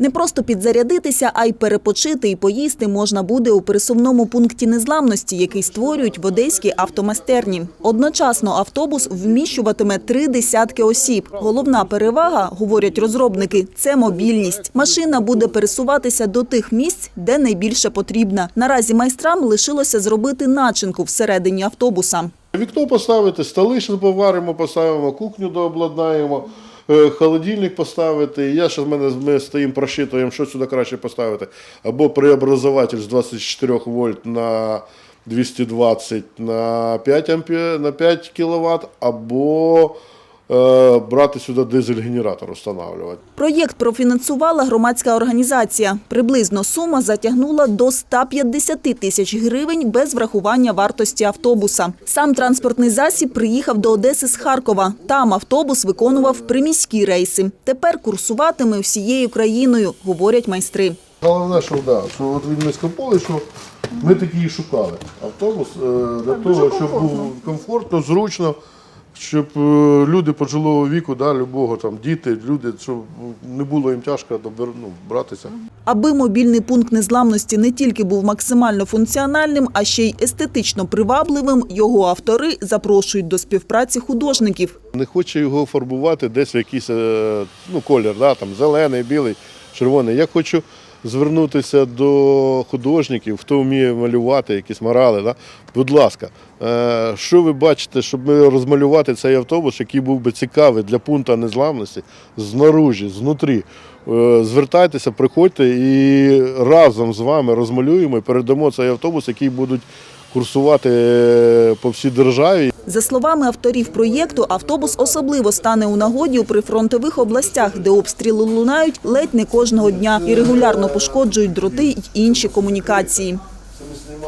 Не просто підзарядитися, а й перепочити і поїсти можна буде у пересувному пункті незламності, який створюють в одеській автомайстерні. Одночасно автобус вміщуватиме три десятки осіб. Головна перевага, говорять розробники, це мобільність. Машина буде пересуватися до тих місць, де найбільше потрібна. Наразі майстрам лишилося зробити начинку всередині автобуса. Вікно поставити, столи ще поваримо, поставимо, кухню дообладнаємо, холодильник поставити. Я ще в мене ми стоїмо, прошитуємо, що сюди краще поставити. Або преобразователь з 24 вольт на 220 на 5 ампер, на 5 кВт, або е, брати сюди дизель-генератор, встановлювати. Проєкт профінансувала громадська організація. Приблизно сума затягнула до 150 тисяч гривень без врахування вартості автобуса. Сам транспортний засіб приїхав до Одеси з Харкова. Там автобус виконував приміські рейси. Тепер курсуватиме всією країною, говорять майстри. Головне, що, да, що от від Мискополи, що ми такі і шукали. Автобус е, для того, щоб був комфортно, зручно, щоб е, люди пожилого віку, да, любого там діти, люди, щоб не було їм тяжко добер, ну, братися. Аби мобільний пункт незламності не тільки був максимально функціональним, а ще й естетично привабливим, його автори запрошують до співпраці художників. Не хоче його фарбувати десь в якийсь е, ну, колір, да, там, зелений, білий, червоний. Я хочу звернутися до художників, хто вміє малювати, якісь морали. Да? Будь ласка, е, що ви бачите, щоб ми розмалювати цей автобус, який був би цікавий для пункту незламності знаружі, знутрі. Е, Звертайтеся, приходьте і разом з вами розмалюємо і передамо цей автобус, який будуть курсувати е, по всій державі. За словами авторів проєкту, автобус особливо стане у нагоді у прифронтових областях, де обстріли лунають ледь не кожного дня і регулярно пошкоджують дроти й інші комунікації.